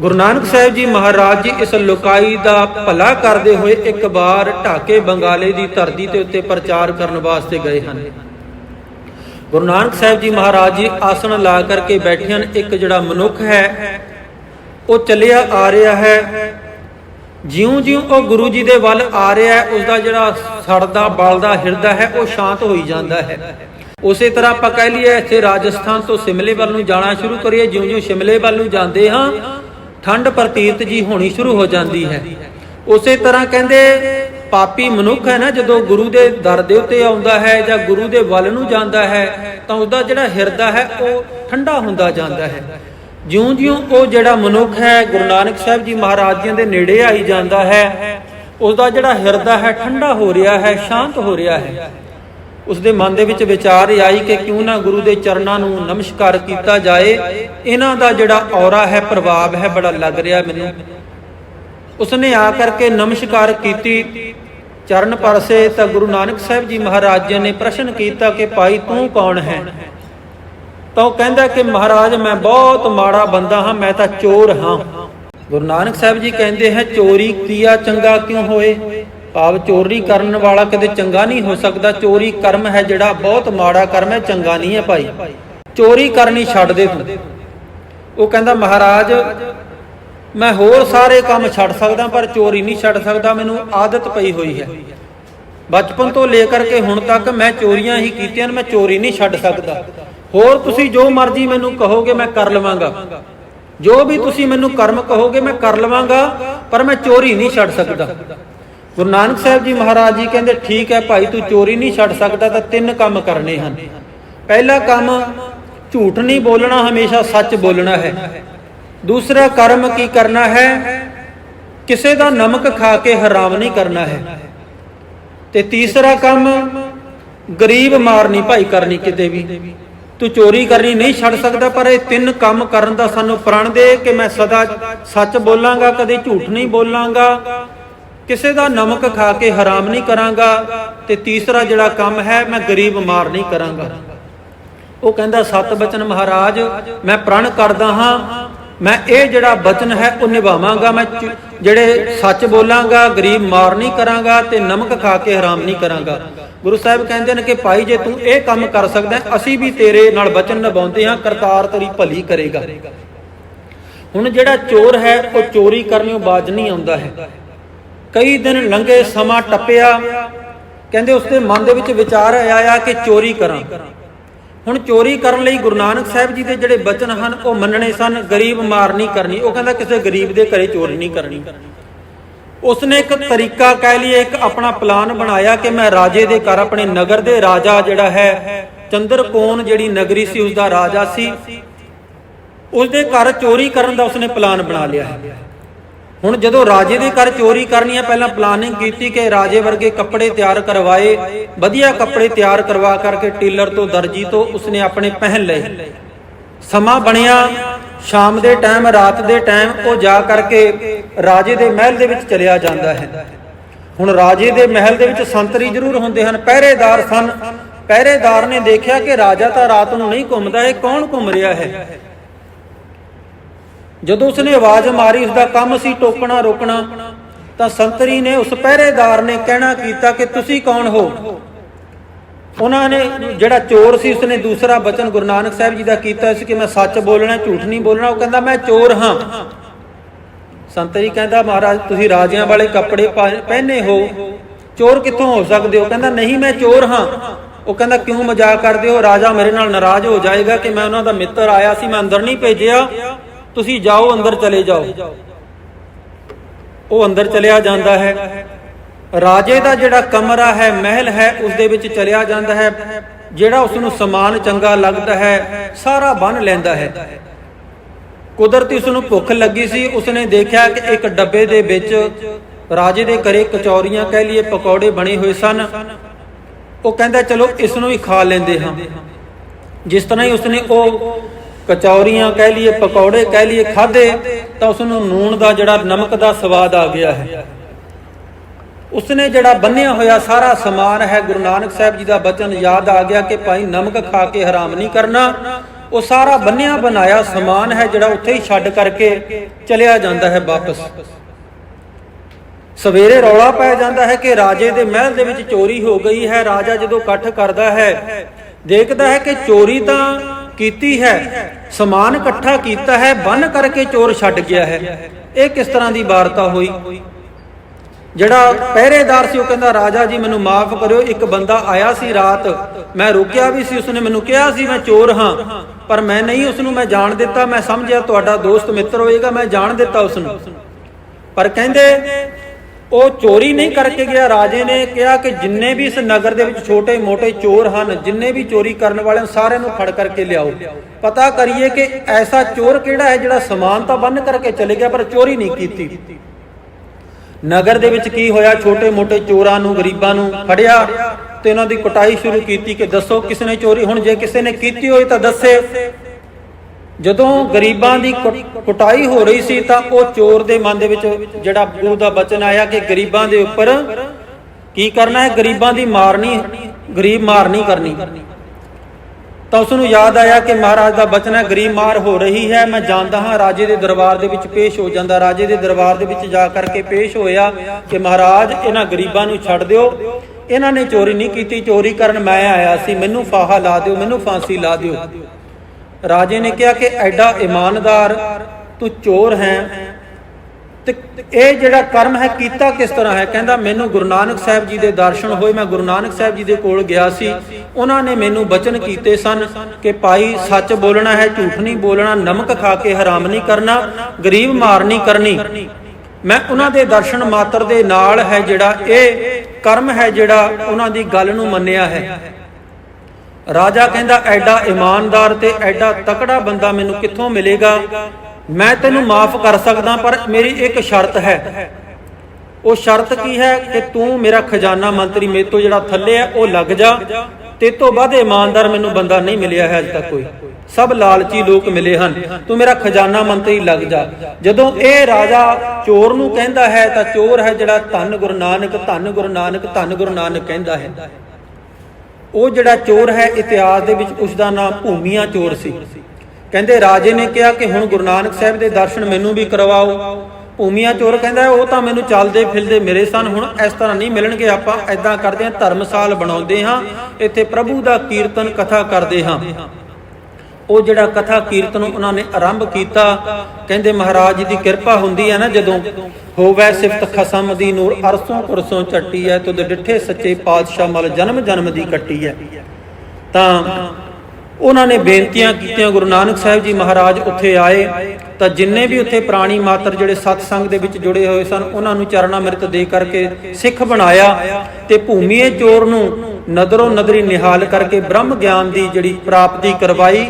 ਗੁਰੂ ਨਾਨਕ ਸਾਹਿਬ ਜੀ ਮਹਾਰਾਜ ਜੀ ਇਸ ਲੋਕਾਈ ਦਾ ਭਲਾ ਕਰਦੇ ਹੋਏ ਇੱਕ ਵਾਰ ਢਾਕੇ ਬੰਗਾਲੇ ਦੀ ਧਰਤੀ ਤੇ ਉੱਤੇ ਪ੍ਰਚਾਰ ਕਰਨ ਵਾਸਤੇ ਗਏ ਹਨ। ਗੁਰੂ ਨਾਨਕ ਸਾਹਿਬ ਜੀ ਮਹਾਰਾਜ ਜੀ ਆਸਣ ਲਾ ਕਰਕੇ ਬੈਠੇ ਹਨ। ਇੱਕ ਜਿਹੜਾ ਮਨੁੱਖ ਹੈ, ਉਹ ਚੱਲਿਆ ਆ ਰਿਹਾ ਹੈ। ਜਿਉਂ-ਜਿਉਂ ਉਹ ਗੁਰੂ ਜੀ ਦੇ ਵੱਲ ਆ ਰਿਹਾ ਹੈ ਉਸ ਦਾ ਜਿਹੜਾ ਸੜਦਾ, ਬਲਦਾ ਹਿਰਦਾ ਹੈ, ਉਹ ਸ਼ਾਂਤ ਹੋਈ ਜਾਂਦਾ ਹੈ। ਉਸੇ ਤਰ੍ਹਾਂ ਆਪਾਂ ਕਹਿ ਲਈਏ ਇੱਥੇ ਰਾਜਸਥਾਨ ਤੋਂ ਸਿਮਲੇ ਵੱਲ ਨੂੰ ਜਾਣਾ ਸ਼ੁਰੂ ਕਰੀਏ। ਜਿਉਂ-ਜਿਉਂ ਸ਼ਿਮਲੇ ਵੱਲ ਨੂੰ ਜਾਂਦੇ ਹਾਂ ਠੰਡ ਪ੍ਰਤੀਤ ਜੀ ਹੋਣੀ ਸ਼ੁਰੂ ਹੋ ਜਾਂਦੀ ਹੈ। ਉਸੇ ਤਰ੍ਹਾਂ ਕਹਿੰਦੇ, ਪਾਪੀ ਮਨੁੱਖ ਹੈ ਨਾ, ਜਦੋਂ ਗੁਰੂ ਦੇ ਦਰ ਦੇ ਉੱਤੇ ਆਉਂਦਾ ਹੈ ਜਾਂ ਗੁਰੂ ਦੇ ਵੱਲ ਨੂੰ ਜਾਂਦਾ ਹੈ, ਤਾਂ ਉਹਦਾ ਜਿਹੜਾ ਹਿਰਦਾ ਹੈ, ਉਹ ਠੰਡਾ ਹੁੰਦਾ ਜਾਂਦਾ ਹੈ। ਜਿਉਂ-ਜਿਉਂ ਉਹ ਜਿਹੜਾ ਮਨੁੱਖ ਹੈ, ਗੁਰੂ ਨਾਨਕ ਸਾਹਿਬ ਜੀ ਮਹਾਰਾਜ ਜੀ ਦੇ ਨੇੜੇ ਆਈ ਜਾਂਦਾ ਹੈ ਉਸ ਦਾ ਜਿਹੜਾ ਹਿਰਦਾ ਹੈ, ਠੰਡਾ ਹੋ ਰਿਹਾ ਹੈ, ਸ਼ਾਂਤ ਹੋ ਰਿਹਾ ਹੈ। ਉਸ ਦੇ ਮਨ ਦੇ ਵਿੱਚ ਵਿਚਾਰ ਆਈ ਕਿ ਕਿਉਂ ਨਾ ਗੁਰੂ ਦੇ ਚਰਨਾਂ ਨੂੰ ਨਮਸਕਾਰ ਕੀਤਾ ਜਾਏ। ਇਹਨਾਂ ਦਾ ਜਿਹੜਾ ਔਰਾ ਹੈ, ਪ੍ਰਭਾਵ ਹੈ, ਬੜਾ ਲੱਗ ਰਿਹਾ ਮੈਨੂੰ। ਉਸਨੇ ਆ ਕਰਕੇ ਨਮਸਕਾਰ ਕੀਤੀ। ਚਰਨ ਪਰਸੇ ਤਾਂ ਗੁਰੂ ਨਾਨਕ ਸਾਹਿਬ ਜੀ ਮਹਾਰਾਜ ਜੀ ਨੇ ਪ੍ਰਸ਼ਨ ਕੀਤਾ ਕਿ ਭਾਈ ਤੂੰ ਕੌਣ ਹੈ? ਤਾਂ ਉਹ ਕਹਿੰਦਾ ਕਿ ਮਹਾਰਾਜ, ਮੈਂ ਬਹੁਤ ਮਾੜਾ ਬੰਦਾ ਹਾਂ, ਮੈਂ ਤਾਂ ਚੋਰ ਹਾਂ। ਗੁਰੂ ਨਾਨਕ ਸਾਹਿਬ ਜੀ ਕਹਿੰਦੇ ਹੈ, ਚੋਰੀ ਕੀਆ ਚੰਗਾ ਕਿਉਂ ਹੋਏ? ਭਾਵ ਚੋਰੀ ਕਰਨ ਵਾਲਾ ਕਦੇ ਚੰਗਾ ਨਹੀਂ ਹੋ ਸਕਦਾ। ਚੋਰੀ ਕਰਮ ਹੈ ਜਿਹੜਾ ਬਹੁਤ ਮਾੜਾ ਕਰਮ ਹੈ, ਚੰਗਾ ਨਹੀਂ ਹੈ ਭਾਈ। ਚੋਰੀ ਕਰਨੀ ਛੱਡ ਦੇ ਤੂੰ। ਉਹ ਕਹਿੰਦਾ, ਮਹਾਰਾਜ, ਮੈਂ ਹੋਰ ਸਾਰੇ ਕੰਮ ਛੱਡ ਸਕਦਾ, ਪਰ ਚੋਰੀ ਨਹੀਂ ਛੱਡ ਸਕਦਾ। ਮੈਨੂੰ ਆਦਤ ਪਈ ਹੋਈ ਹੈ। ਬਚਪਨ ਤੋਂ ਲੈ ਕਰਕੇ ਹੁਣ ਤੱਕ ਮੈਂ ਚੋਰੀਆਂ ਹੀ ਕੀਤੀਆਂ ਨੇ, ਮੈਂ ਚੋਰੀ ਨਹੀਂ ਛੱਡ ਸਕਦਾ। ਹੋਰ ਤੁਸੀਂ ਜੋ ਮਰਜ਼ੀ ਮੈਨੂੰ ਕਹੋਗੇ, ਮੈਂ ਕਰ ਲਵਾਂਗਾ। ਜੋ ਵੀ ਤੁਸੀਂ ਮੈਨੂੰ ਕਰਮ ਕਹੋਗੇ, ਮੈਂ ਕਰ ਲਵਾਂਗਾ, ਪਰ ਮੈਂ ਚੋਰੀ ਨਹੀਂ ਛੱਡ ਸਕਦਾ। ਗੁਰੂ ਨਾਨਕ ਸਾਹਿਬ ਜੀ ਮਹਾਰਾਜ ਜੀ ਕਹਿੰਦੇ, ਠੀਕ ਹੈ ਭਾਈ, ਤੂੰ ਚੋਰੀ ਨਹੀਂ ਛੱਡ ਸਕਦਾ, ਤਾਂ ਤਿੰਨ ਕੰਮ ਕਰਨੇ ਹਨ। ਪਹਿਲਾ ਕੰਮ, ਝੂਠ ਨਹੀਂ ਬੋਲਣਾ, ਹਮੇਸ਼ਾ ਸੱਚ ਬੋਲਣਾ ਹੈ। ਦੂਸਰਾ ਕਰਮ ਕੀ ਕਰਨਾ ਹੈ? ਕਿਸੇ ਦਾ ਨਮਕ ਖਾ ਕੇ ਹਰਾਮ ਨਹੀਂ ਕਰਨਾ ਹੈ। ਤੇ ਤੀਸਰਾ ਕੰਮ, ਗਰੀਬ ਮਾਰਨੀ, ਭਾਈ ਕਰਨੀ ਕਿਤੇ ਵੀ। ਤੂੰ ਚੋਰੀ ਕਰਨੀ ਨਹੀਂ ਛੱਡ ਸਕਦਾ, ਪਰ ਇਹ ਤਿੰਨ ਕੰਮ ਕਰਨ ਦਾ ਸਾਨੂੰ ਪ੍ਰਣ ਦੇ ਕਿ ਮੈਂ ਸਦਾ ਸੱਚ ਬੋਲਾਂਗਾ, ਕਦੇ ਝੂਠ ਨਹੀਂ ਬੋਲਾਂਗਾ। ਕਿਸੇ ਦਾ ਨਮਕ ਖਾ ਕੇ ਹਰਾਮ ਨਹੀਂ ਕਰਾਂਗਾ ਤੇ ਤੀਸਰਾ ਜਿਹੜਾ ਕੰਮ ਹੈ, ਮੈਂ ਗਰੀਬ ਮਾਰ ਨਹੀਂ ਕਰਾਂਗਾ। ਉਹ ਕਹਿੰਦਾ, ਸਤ ਬਚਨ ਮਹਾਰਾਜ, ਮੈਂ ਪ੍ਰਣ ਕਰਦਾ ਹਾਂ, ਮੈਂ ਇਹ ਜਿਹੜਾ ਬਚਨ ਹੈ, ਉਹ ਨਿਭਾਵਾਂਗਾ, ਮੈਂ ਜਿਹੜੇ ਸੱਚ ਬੋਲਾਂਗਾ, ਗਰੀਬ ਮਾਰ ਨਹੀਂ ਕਰਾਂਗਾ ਤੇ ਨਮਕ ਖਾ ਕੇ ਹਰਾਮ ਨਹੀਂ ਕਰਾਂਗਾ। ਗੁਰੂ ਸਾਹਿਬ ਕਹਿੰਦੇ ਨੇ ਕਿ, ਭਾਈ, ਜੇ ਤੂੰ ਇਹ ਕੰਮ ਕਰ ਸਕਦਾ ਅਸੀਂ ਵੀ ਤੇਰੇ ਨਾਲ ਬਚਨ ਨਿਭਾਉਂਦੇ ਹਾਂ, ਕਰਤਾਰ ਤੇਰੀ ਭਲੀ ਕਰੇਗਾ। ਹੁਣ ਜਿਹੜਾ ਚੋਰ ਹੈ, ਉਹ ਚੋਰੀ ਕਰਨੋਂ ਬਾਜ ਨਹੀਂ ਆਉਂਦਾ ਹੈ। ਕਈ ਦਿਨ ਲੰਘੇ ਸਮਾਂ ਟੱਪਿਆ। ਕਹਿੰਦੇ ਉਸਦੇ ਮਨ ਦੇ ਵਿੱਚ ਵਿਚਾਰ ਆਇਆ ਕਿ ਚੋਰੀ ਕਰਾਂ। ਹੁਣ ਚੋਰੀ ਕਰਨ ਲਈ ਗੁਰੂ ਨਾਨਕ ਸਾਹਿਬ ਜੀ ਦੇ ਜਿਹੜੇ ਬਚਨ ਹਨ, ਉਹ ਮੰਨਣੇ ਸਨ, ਗਰੀਬ ਮਾਰ ਨਹੀਂ ਕਰਨੀ। ਉਹ ਕਹਿੰਦਾ ਕਿਸੇ ਗਰੀਬ ਦੇ ਘਰੇ ਚੋਰੀ ਨਹੀਂ ਕਰਨੀ। ਉਸਨੇ ਇੱਕ ਤਰੀਕਾ ਕਹਿ ਲਈਏ, ਇੱਕ ਆਪਣਾ ਪਲਾਨ ਬਣਾਇਆ ਕਿ ਮੈਂ ਰਾਜੇ ਦੇ ਘਰ, ਆਪਣੇ ਨਗਰ ਦੇ ਰਾਜਾ ਜਿਹੜਾ ਹੈ ਚੰਦਰਕੋਨ ਜਿਹੜੀ ਨਗਰੀ ਸੀ ਉਸ ਦਾ ਰਾਜਾ ਸੀ। ਉਸ ਦੇ ਘਰ ਚੋਰੀ ਕਰਨ ਦਾ ਉਸਨੇ ਪਲਾਨ ਬਣਾ ਲਿਆ ਹੈ। ਹੁਣ ਜਦੋਂ ਰਾਜੇ ਦੇ ਘਰ ਚੋਰੀ ਕਰਨੀ ਆ, ਪਹਿਲਾਂ ਪਲਾਨਿੰਗ ਕੀਤੀ ਕਿ ਰਾਜੇ ਵਰਗੇ ਕੱਪੜੇ ਤਿਆਰ ਕਰਵਾਏ, ਵਧੀਆ ਕੱਪੜੇ ਤਿਆਰ ਕਰਵਾ ਕਰਕੇ ਟੇਲਰ ਤੋਂ ਦਰਜੀ ਤੋਂ ਉਸਨੇ ਆਪਣੇ ਪਹਿਨ ਲਏ। ਸਮਾਂ ਬਣਿਆ, ਸ਼ਾਮ ਦੇ ਟਾਈਮ ਰਾਤ ਦੇ ਟਾਈਮ ਉਹ ਜਾ ਕਰਕੇ ਰਾਜੇ ਦੇ ਮਹਿਲ ਦੇ ਵਿੱਚ ਚਲਿਆ ਜਾਂਦਾ ਹੈ। ਹੁਣ ਰਾਜੇ ਦੇ ਮਹਿਲ ਦੇ ਵਿੱਚ ਸੰਤਰੀ ਜ਼ਰੂਰ ਹੁੰਦੇ ਹਨ, ਪਹਿਰੇਦਾਰ ਸਨ। ਪਹਿਰੇਦਾਰ ਨੇ ਦੇਖਿਆ ਕਿ ਰਾਜਾ ਤਾਂ ਰਾਤ ਨੂੰ ਨਹੀਂ ਘੁੰਮਦਾ, ਇਹ ਕੌਣ ਘੁੰਮ ਰਿਹਾ ਹੈ? ਜਦੋਂ ਉਸਨੇ ਆਵਾਜ਼ ਮਾਰੀ, ਉਸਦਾ ਕੰਮ ਸੀ ਟੋਕਣਾ ਰੋਕਣਾ, ਤਾਂ ਸੰਤਰੀ ਨੇ ਉਸ ਪਹਿਰੇਦਾਰ ਨੇ ਕਹਿਣਾ ਕੀਤਾ ਕਿ ਤੁਸੀਂ ਕੌਣ ਹੋ? ਉਹਨਾਂ ਨੇ ਜਿਹੜਾ ਚੋਰ ਸੀ, ਉਸਨੇ ਦੂਸਰਾ ਬਚਨ ਗੁਰੂ ਨਾਨਕ ਸਾਹਿਬ ਜੀ ਦਾ ਕੀਤਾ ਸੀ ਕਿ ਮੈਂ ਸੱਚ ਬੋਲਣਾ, ਝੂਠ ਨਹੀਂ ਬੋਲਣਾ। ਉਹ ਕਹਿੰਦਾ, ਮੈਂ ਚੋਰ ਹਾਂ। ਸੰਤਰੀ ਕਹਿੰਦਾ, ਮਹਾਰਾਜ, ਤੁਸੀਂ ਰਾਜਿਆਂ ਵਾਲੇ ਕੱਪੜੇ ਪਹਿਨੇ ਹੋ। ਚੋਰ ਕਿੱਥੋਂ ਹੋ ਸਕਦੇ ਹੋ? ਕਹਿੰਦਾ, ਨਹੀਂ, ਮੈਂ ਚੋਰ ਹਾਂ। ਉਹ ਕਹਿੰਦਾ, ਕਿਉਂ ਮਜ਼ਾਕ ਕਰਦੇ ਹੋ? ਰਾਜਾ ਮੇਰੇ ਨਾਲ ਨਾਰਾਜ਼ ਹੋ ਜਾਏਗਾ ਕਿ ਮੈਂ ਉਹਨਾਂ ਦਾ ਮਿੱਤਰ ਆਇਆ ਸੀ, ਮੈਂ ਅੰਦਰ ਨਹੀਂ ਭੇਜਿਆ। ਤੁਸੀਂ ਜਾਓ, ਅੰਦਰ ਚਲੇ ਜਾਓ। ਉਹ ਅੰਦਰ ਚਲਿਆ ਜਾਂਦਾ ਹੈ। ਰਾਜੇ ਦਾ ਜਿਹੜਾ ਕਮਰਾ ਹੈ, ਮਹਿਲ ਹੈ, ਉਸ ਦੇ ਵਿੱਚ ਚਲਿਆ ਜਾਂਦਾ ਹੈ। ਜਿਹੜਾ ਉਸ ਨੂੰ ਸਮਾਨ ਚੰਗਾ ਲੱਗਦਾ ਹੈ, ਸਾਰਾ ਬੰਨ ਲੈਂਦਾ ਹੈ। ਕੁਦਰਤੀ ਉਸ ਨੂੰ ਭੁੱਖ ਲੱਗੀ ਸੀ, ਉਸਨੇ ਦੇਖਿਆ ਕਿ ਇੱਕ ਡੱਬੇ ਦੇ ਵਿੱਚ ਰਾਜੇ ਦੇ ਘਰੇ ਕਚੌਰੀਆਂ, ਕਹਿ ਲਈਏ, ਪਕੌੜੇ ਬਣੇ ਹੋਏ ਸਨ। ਉਹ ਕਹਿੰਦਾ, ਚਲੋ, ਇਸ ਨੂੰ ਹੀ ਖਾ ਲੈਂਦੇ ਹਾਂ। ਜਿਸ ਤਰ੍ਹਾਂ ਹੀ ਉਸਨੇ ਉਹ ਕਚੌਰੀਆਂ ਕਹਿ ਲਈਏ, ਪਕੌੜੇ ਕਹਿ ਲਈਏ ਖਾਦੇ ਤਾਂ ਉਸ ਨੂੰ ਨੂਣ ਦਾ ਜਿਹੜਾ ਨਮਕ ਦਾ ਸਵਾਦ ਆ ਗਿਆ ਹੈ। ਉਸਨੇ ਜਿਹੜਾ ਬੰਨਿਆ ਹੋਇਆ ਸਾਰਾ ਸਮਾਨ ਹੈ, ਗੁਰੂ ਨਾਨਕ ਸਾਹਿਬ ਜੀ ਦਾ ਬਚਨ ਯਾਦ ਆ ਗਿਆ ਕਿ ਭਾਈ ਨਮਕ ਖਾ ਕੇ ਹਰਾਮ ਨਹੀਂ ਕਰਨਾ। ਉਹ ਸਾਰਾ ਬੰਨਿਆ ਬਣਾਇਆ ਸਮਾਨ ਹੈ, ਜਿਹੜਾ ਉੱਥੇ ਹੀ ਛੱਡ ਕਰਕੇ ਚਲਿਆ ਜਾਂਦਾ ਹੈ ਵਾਪਸ। ਸਵੇਰੇ ਰੌਲਾ ਪੈ ਜਾਂਦਾ ਹੈ ਕਿ ਰਾਜੇ ਦੇ ਮਹਿਲ ਦੇ ਵਿੱਚ ਚੋਰੀ ਹੋ ਗਈ ਹੈ। ਰਾਜਾ ਜਦੋਂ ਇਕੱਠ ਕਰਦਾ ਹੈ, ਦੇਖਦਾ ਹੈ ਕਿ ਚੋਰੀ ਤਾਂ ਕੀਤੀ ਹੈ। ਸਮਾਨ ਇਕੱਠਾ ਕੀਤਾ ਹੈ ਬੰਨ ਕਰਕੇ ਚੋਰ ਛੱਡ ਗਿਆ ਹੈ। ਇਹ ਕਿਸ ਤਰ੍ਹਾਂ ਦੀ ਵਾਰਤਾ ਹੋਈ? ਜਿਹੜਾ ਪਹਿਰੇਦਾਰ ਸੀ, ਉਹ ਕਹਿੰਦਾ, ਰਾਜਾ ਜੀ, ਮੈਨੂੰ ਮਾਫ ਕਰਿਓ, ਇੱਕ ਬੰਦਾ ਆਇਆ ਸੀ ਰਾਤ। ਮੈਂ ਰੁਕਿਆ ਵੀ ਸੀ, ਉਸਨੇ ਮੈਨੂੰ ਕਿਹਾ ਸੀ, ਮੈਂ ਚੋਰ ਹਾਂ। ਪਰ ਮੈਂ ਨਹੀਂ ਉਸ ਨੂੰ ਮੈਂ ਜਾਣ ਦਿੱਤਾ। ਮੈਂ ਸਮਝਿਆ, ਤੁਹਾਡਾ ਦੋਸਤ ਮਿੱਤਰ ਹੋਏਗਾ, ਮੈਂ ਜਾਣ ਦਿੱਤਾ ਉਸ ਨੂੰ ਪਰ ਕਹਿੰਦੇ ਉਹ ਚੋਰੀ ਨਹੀਂ ਕਰਕੇ ਗਿਆ। ਰਾਜੇ ਨੇ ਕਿਹਾ ਕਿ ਜਿੰਨੇ ਵੀ ਇਸ ਨਗਰ ਦੇ ਵਿੱਚ ਛੋਟੇ-ਮੋਟੇ ਚੋਰ ਹਨ, ਜਿੰਨੇ ਵੀ ਚੋਰੀ ਕਰਨ ਵਾਲੇ ਹਨ, ਸਾਰਿਆਂ ਨੂੰ ਫੜ ਕਰਕੇ ਲਿਆਓ। ਪਤਾ ਕਰੀਏ ਕਿ ਐਸਾ ਚੋਰ ਕਿਹੜਾ ਹੈ ਜਿਹੜਾ ਸਮਾਨ ਤਾਂ ਬੰਨ ਕਰਕੇ ਚਲੇ ਗਿਆ, ਪਰ ਚੋਰੀ ਨਹੀਂ ਕੀਤੀ। ਨਗਰ ਦੇ ਵਿੱਚ ਕੀ ਹੋਇਆ? ਛੋਟੇ-ਮੋਟੇ ਚੋਰਾਂ ਨੂੰ, ਗਰੀਬਾਂ ਨੂੰ ਫੜਿਆ ਤੇ ਉਹਨਾਂ ਦੀ ਕੁਟਾਈ ਸ਼ੁਰੂ ਕੀਤੀ ਕਿ ਦੱਸੋ ਕਿਸ ਨੇ ਚੋਰੀ? ਹੁਣ ਜੇ ਕਿਸੇ ਨੇ ਕੀਤੀ ਹੋਈ ਤਾਂ ਦੱਸੇ। ਜਦੋਂ ਗਰੀਬਾਂ ਦੀ ਕੁਟਾਈ ਹੋ ਰਹੀ ਸੀ ਤਾਂ ਉਹ ਚੋਰ ਦੇ ਮਨ ਦੇ ਵਿੱਚ ਜਿਹੜਾ ਗੁਰੂ ਦਾ ਬਚਨ ਆਇਆ ਕਿ ਗਰੀਬਾਂ ਦੇ ਉੱਪਰ ਕੀ ਕਰਨਾ ਹੈ? ਗਰੀਬਾਂ ਦੀ ਮਾਰਨੀ ਗਰੀਬ ਮਾਰ ਨਹੀਂ ਕਰਨੀ। ਤਾਂ ਉਸ ਨੂੰ ਯਾਦ ਆਇਆ ਕਿ ਮਹਾਰਾਜ ਦਾ ਬਚਨ ਹੈ, ਗਰੀਬ ਮਾਰ ਹੋ ਰਹੀ ਹੈ, ਮੈਂ ਜਾਣਦਾ ਹਾਂ ਰਾਜੇ ਦੇ ਦਰਬਾਰ ਦੇ ਵਿੱਚ ਪੇਸ਼ ਹੋ ਜਾਂਦਾ। ਰਾਜੇ ਦੇ ਦਰਬਾਰ ਦੇ ਵਿੱਚ ਜਾ ਕਰਕੇ ਪੇਸ਼ ਹੋਇਆ ਕਿ ਮਹਾਰਾਜ, ਇਹਨਾਂ ਗਰੀਬਾਂ ਨੂੰ ਛੱਡ ਦਿਓ। ਇਹਨਾਂ ਨੇ ਚੋਰੀ ਨਹੀਂ ਕੀਤੀ। ਚੋਰੀ ਕਰਨ ਮੈਂ ਆਇਆ ਸੀ। ਮੈਨੂੰ ਫਾਹਾ ਲਾ ਦਿਓ, ਮੈਨੂੰ ਫਾਂਸੀ ਲਾ ਦਿਓ। ਰਾਜੇ ਨੇ ਕਿਹਾ ਕਿ ਐਡਾ ਇਮਾਨਦਾਰ ਤੂੰ ਚੋਰ ਹੈ। ਤੇ ਇਹ ਜਿਹੜਾ ਕਰਮ ਹੈ, ਕੀਤਾ ਕਿਸ ਤਰ੍ਹਾਂ ਹੈ? ਕਹਿੰਦਾ, ਮੈਨੂੰ ਗੁਰੂ ਨਾਨਕ ਸਾਹਿਬ ਜੀ ਦੇ ਦਰਸ਼ਨ ਹੋਏ। ਮੈਂ ਗੁਰੂ ਨਾਨਕ ਸਾਹਿਬ ਜੀ ਦੇ ਕੋਲ ਗਿਆ ਸੀ। ਉਹਨਾਂ ਨੇ ਮੈਨੂੰ ਬਚਨ ਕੀਤੇ ਸਨ ਕਿ ਭਾਈ, ਸੱਚ ਬੋਲਣਾ ਹੈ, ਝੂਠ ਨਹੀਂ ਬੋਲਣਾ, ਨਮਕ ਖਾ ਕੇ ਹਰਾਮ ਨਹੀਂ ਕਰਨਾ, ਗਰੀਬ ਮਾਰ ਨਹੀਂ ਕਰਨੀ। ਮੈਂ ਉਹਨਾਂ ਦੇ ਦਰਸ਼ਨ ਮਾਤਰ ਦੇ ਨਾਲ ਹੈ ਜਿਹੜਾ ਇਹ ਕਰਮ ਹੈ ਜਿਹੜਾ ਉਹਨਾਂ ਦੀ ਗੱਲ ਨੂੰ ਮੰਨਿਆ ਹੈ। ਰਾਜਾ ਕਹਿੰਦਾ, ਐਡਾ ਇਮਾਨਦਾਰ ਤੇ ਐਡਾ ਤਕੜਾ ਬੰਦਾ ਮੈਨੂੰ ਕਿੱਥੋਂ ਮਿਲੇਗਾ? ਮੈਂ ਤੈਨੂੰ ਮਾਫ ਕਰ ਸਕਦਾ, ਪਰ ਮੇਰੀ ਇੱਕ ਸ਼ਰਤ ਹੈ। ਉਹ ਸ਼ਰਤ ਕੀ ਹੈ? ਕਿ ਤੂੰ ਮੇਰਾ ਖਜ਼ਾਨਾ ਮੰਤਰੀ, ਮੇਰੇ ਤੋਂ ਜਿਹੜਾ ਥੱਲੇ ਹੈ, ਉਹ ਲੱਗ ਜਾ। ਤੇ ਤੋਂ ਵੱਧ ਇਮਾਨਦਾਰ ਮੈਨੂੰ ਬੰਦਾ ਨਹੀਂ ਮਿਲਿਆ ਹੈ ਅਜੇ ਤੱਕ ਕੋਈ। ਸਭ ਲਾਲਚੀ ਲੋਕ ਮਿਲੇ ਹਨ। ਤੂੰ ਮੇਰਾ ਖਜ਼ਾਨਾ ਮੰਤਰੀ ਲੱਗ ਜਾ। ਜਦੋਂ ਇਹ ਰਾਜਾ ਚੋਰ ਨੂੰ ਕਹਿੰਦਾ ਹੈ, ਤਾਂ ਚੋਰ ਹੈ ਜਿਹੜਾ ਧੰਨ ਗੁਰੂ ਨਾਨਕ, ਧੰਨ ਗੁਰੂ ਨਾਨਕ, ਧੰਨ ਗੁਰੂ ਨਾਨਕ ਕਹਿੰਦਾ ਹੈ। ਉਹ ਜਿਹੜਾ ਚੋਰ ਹੈ ਇਤਿਹਾਸ ਦੇ ਵਿੱਚ ਉਸ ਦਾ ਨਾਮ ਭੂਮੀਆਂ ਚੋਰ ਸੀ। ਕਹਿੰਦੇ ਰਾਜੇ ਨੇ ਕਿਹਾ ਕਿ ਹੁਣ ਗੁਰੂ ਨਾਨਕ ਸਾਹਿਬ ਦੇ ਦਰਸ਼ਨ ਮੈਨੂੰ ਵੀ ਕਰਵਾਓ। ਭੂਮੀਆਂ ਚੋਰ ਕਹਿੰਦਾ, ਉਹ ਤਾਂ ਮੈਨੂੰ ਚੱਲਦੇ ਫਿਲਦੇ ਮੇਰੇ ਸਨ, ਹੁਣ ਇਸ ਤਰ੍ਹਾਂ ਨਹੀਂ ਮਿਲਣਗੇ। ਆਪਾਂ ਐਦਾਂ ਕਰਦੇ ਹਾਂ, ਧਰਮਸਾਲ ਬਣਾਉਂਦੇ ਹਾਂ, ਇੱਥੇ ਪ੍ਰਭੂ ਦਾ ਕੀਰਤਨ ਕਥਾ ਕਰਦੇ ਹਾਂ। ਉਹ ਜਿਹੜਾ ਕਥਾ ਕੀਰਤਨ ਉਹਨਾਂ ਨੇ ਆਰੰਭ ਕੀਤਾ, ਕਹਿੰਦੇ ਮਹਾਰਾਜ ਜੀ ਦੀ ਕਿਰਪਾ ਹੁੰਦੀ ਹੈ ਨਾ ਜਦੋਂ ਹੋਵੇ ਸਿਫਤ ਖਸਮ ਦੀ ਨੂਰ, ਅਰਸੋਂ ਕੁਰਸੋਂ ਚੱਟੀ ਹੈ ਤੁਧ ਡਿੱਠੇ ਸੱਚੇ ਪਾਤਸ਼ਾਹ ਮਲ ਜਨਮ ਜਨਮ ਦੀ ਕੱਟੀ ਹੈ ਤਾਂ ਉਹਨਾਂ ਨੇ ਬੇਨਤੀਆਂ ਕੀਤੀਆਂ, ਗੁਰੂ ਨਾਨਕ ਸਾਹਿਬ ਜੀ ਮਹਾਰਾਜ ਉੱਥੇ ਆਏ, ਤਾਂ ਜਿੰਨੇ ਵੀ ਉੱਥੇ ਪ੍ਰਾਣੀ ਮਾਤਰ ਜਿਹੜੇ ਸਤਸੰਗ ਦੇ ਵਿੱਚ ਜੁੜੇ ਹੋਏ ਸਨ, ਉਹਨਾਂ ਨੂੰ ਚਰਨਾ ਮਿਰਤ ਦੇ ਕਰਕੇ ਸਿੱਖ ਬਣਾਇਆ, ਤੇ ਭੂਮੀਏ ਚੋਰ ਨੂੰ ਨਦਰੋਂ ਨਦਰੀ ਨਿਹਾਲ ਕਰਕੇ ਬ੍ਰਹਮ ਗਿਆਨ ਦੀ ਜਿਹੜੀ ਪ੍ਰਾਪਤੀ ਕਰਵਾਈ